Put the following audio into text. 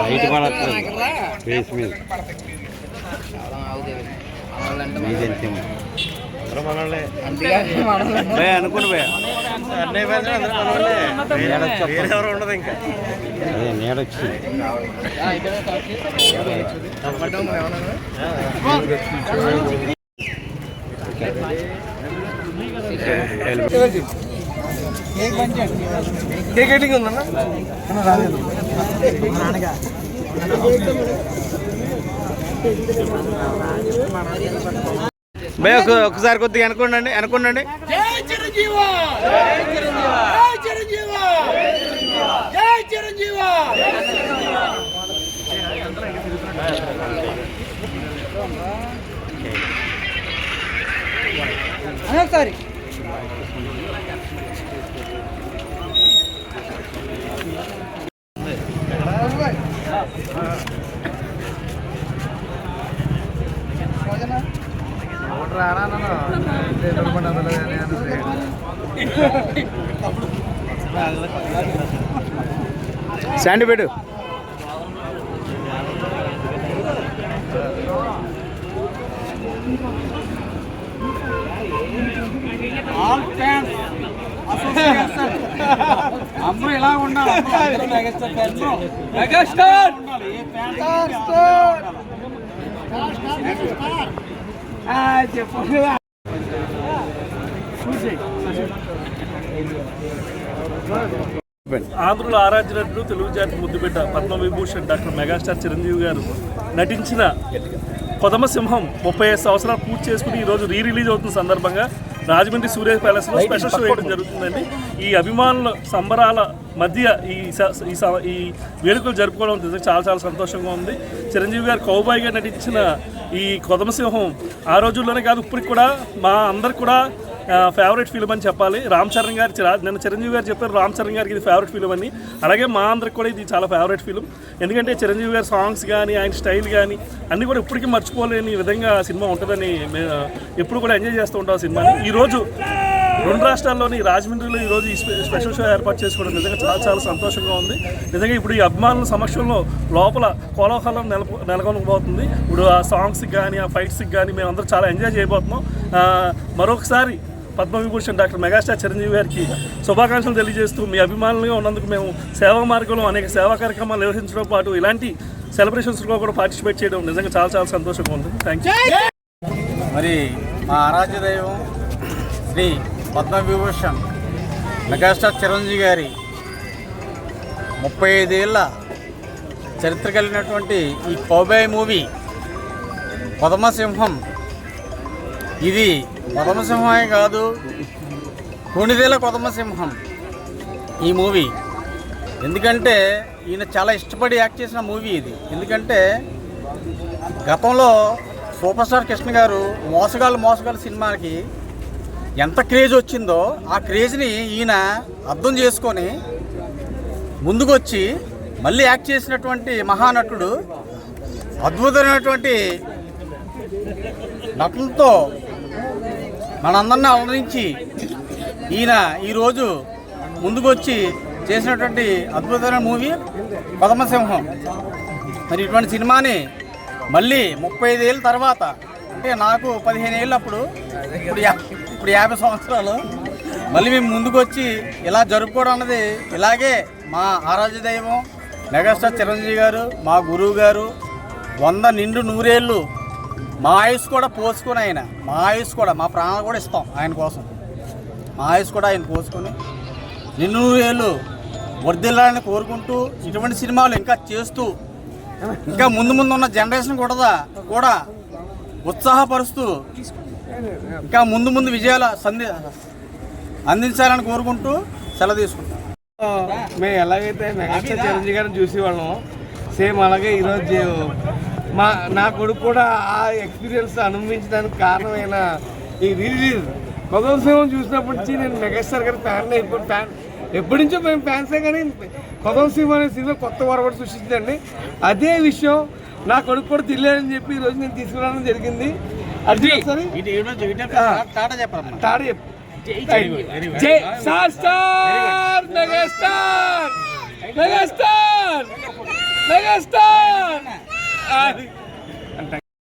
Light పడట్లేదు face మీద మీదెంత నీడొచ్చింది cake cutting ఉందన్న భయ ఒకసారి కొద్దిగా అనుకోండి అనుకోండి జై ఒకసారి శాండి పెట్టు. ఆల్ ఫ్యాన్స్ అసోసియేషన్ అందరూ ఇలా ఉండాలి. మెగాస్టార్! చెప్పు ఆంధ్రుల ఆరాధ్యులు తెలుగు జాతి ముద్దుబిడ్డ పద్మవిభూషణ్ డాక్టర్ మెగాస్టార్ చిరంజీవి గారు నటించిన కొదమ సింహం ముప్పై ఐదు సంవత్సరాలు పూర్తి చేసుకుని ఈరోజు రీ రిలీజ్ అవుతున్న సందర్భంగా రాజమండ్రి సూర్య ప్యాలెస్లో స్పెషల్ షో వేయడం జరుగుతుందండి. ఈ అభిమానుల సంబరాల మధ్య ఈ స- ఈ వేడుకలు జరుపుకోవడం చాలా చాలా సంతోషంగా ఉంది. చిరంజీవి గారు కౌబాయిగా నటించిన ఈ కొదమసింహం ఆ రోజుల్లోనే కాదు ఇప్పటికి కూడా మా అందరికి కూడా ఫేవరెట్ ఫిలిం అని చెప్పాలి. రామ్ చరణ్ గారి నిన్న చిరంజీవి గారు చెప్పారు రామ్ చరణ్ గారికి ఇది ఫేవరెట్ ఫిలిం అని. అలాగే మా అందరికి కూడా ఇది చాలా ఫేవరెట్ ఫిలిం ఎందుకంటే చిరంజీవి గారి సాంగ్స్ కానీ ఆయన స్టైల్ కానీ అన్నీ కూడా ఇప్పటికీ మర్చిపోలేని విధంగా సినిమా ఉంటుందని ఎప్పుడు కూడా ఎంజాయ్ చేస్తూ ఉంటాం సినిమాని. ఈరోజు రెండు రాష్ట్రాల్లోని రాజమండ్రిలో ఈరోజు ఈ స్పెషల్ షో ఏర్పాటు చేసుకోవడం నిజంగా చాలా చాలా సంతోషంగా ఉంది. నిజంగా ఇప్పుడు ఈ అభిమానుల సమక్షంలో లోపల కోలాహలం నెల నెలకొనబోతుంది. ఇప్పుడు ఆ సాంగ్స్కి కానీ ఆ ఫైట్స్కి కానీ మేమందరం చాలా ఎంజాయ్ చేయబోతున్నాం. మరొకసారి పద్మవిభూషణ్ డాక్టర్ మెగాస్టార్ చిరంజీవి గారికి శుభాకాంక్షలు తెలియజేస్తూ మీ అభిమానులుగా ఉన్నందుకు మేము సేవా మార్గంలో అనేక సేవా కార్యక్రమాలు నిర్వహించడం పాటు ఇలాంటి సెలబ్రేషన్స్లో కూడా పార్టిసిపేట్ చేయడం నిజంగా చాలా చాలా సంతోషంగా ఉంది. థ్యాంక్ యూ మరి మా ఆరాధ్య దైవం శ్రీ పద్మవిభూషణ్ మెగాస్టార్ చిరంజీవి గారి ముప్పై ఐదేళ్ళ చరిత్ర కలిగినటువంటి ఈ కౌబాయ్ మూవీ పదమసింహం. ఇది పదమసింహమే కాదు కొణిదేల కొదమసింహం ఈ మూవీ. ఎందుకంటే ఈయన చాలా ఇష్టపడి యాక్ట్ చేసిన మూవీ ఇది. ఎందుకంటే గతంలో సూపర్ స్టార్ కృష్ణ గారు మోసగాళ్ళు మోసగాళ్ళు సినిమాకి ఎంత క్రేజ్ వచ్చిందో ఆ క్రేజ్ని ఈయన అర్థం చేసుకొని ముందుకొచ్చి మళ్ళీ యాక్ట్ చేసినటువంటి మహానటుడు అద్భుతమైనటువంటి నటులతో మనందరినీ అలరించి ఈయన ఈరోజు ముందుకొచ్చి చేసినటువంటి అద్భుతమైన మూవీ పద్మసింహం. మరి ఇటువంటి సినిమాని మళ్ళీ ముప్పై ఐదేళ్ళ తర్వాత అంటే నాకు పదిహేను ఏళ్ళు అప్పుడు ఇప్పుడు యా- ఇప్పుడు యాభై సంవత్సరాలు. మళ్ళీ మేము ముందుకు వచ్చి ఇలా జరుపుకోవడం అన్నది ఇలాగే మా ఆరాధ్య దైవం మెగాస్టార్ చిరంజీవి గారు మా గురువు గారు వంద నిండు నూరేళ్ళు మా ఆయుష్ కూడా పోసుకొని ఆయన. మా ఆయుష్ కూడా మా ప్రాణాలు కూడా ఇస్తాం ఆయన కోసం. మా ఆయుష్ కూడా ఆయన పోసుకొని నిన్ను నూరేళ్ళు వర్దిల్లాలని కోరుకుంటూ ఇటువంటి సినిమాలు ఇంకా చేస్తూ ఇంకా ముందు ముందు ఉన్న జనరేషన్ కూడా కూడా ఉత్సాహపరుస్తూ ఇంకా ముందు ముందు విజయాల సంధి అందించాలని కోరుకుంటూ సెలవు తీసుకుంటాం. మేము ఎలాగైతే మెగాస్టార్ చిరంజీవి గారిని చూసేవాళ్ళం సేమ్ అలాగే ఈరోజు మా నా కొడుకు కూడా ఆ ఎక్స్పీరియన్స్ అనుభవించడానికి కారణమైన ఈ రిలీజ్ కొదవ సింహం చూసినప్పటి నుంచి నేను మెగాస్టార్ గారి ఫ్యాన్ ఇప్పుడు ఫ్యాన్ ఎప్పటి నుంచో మేము ఫ్యాన్సే కానీ కొదవ సింహం అనే సినిమా కొత్త వరవడి సృష్టించండి అదే విషయం నా కొడుకు కూడా తెలియదని చెప్పి ఈరోజు నేను తీసుకురావడం జరిగింది. అది టాటా చెప్పాలి టాటా మెగాస్టార్. మెగాస్టార్. మెగాస్టార్.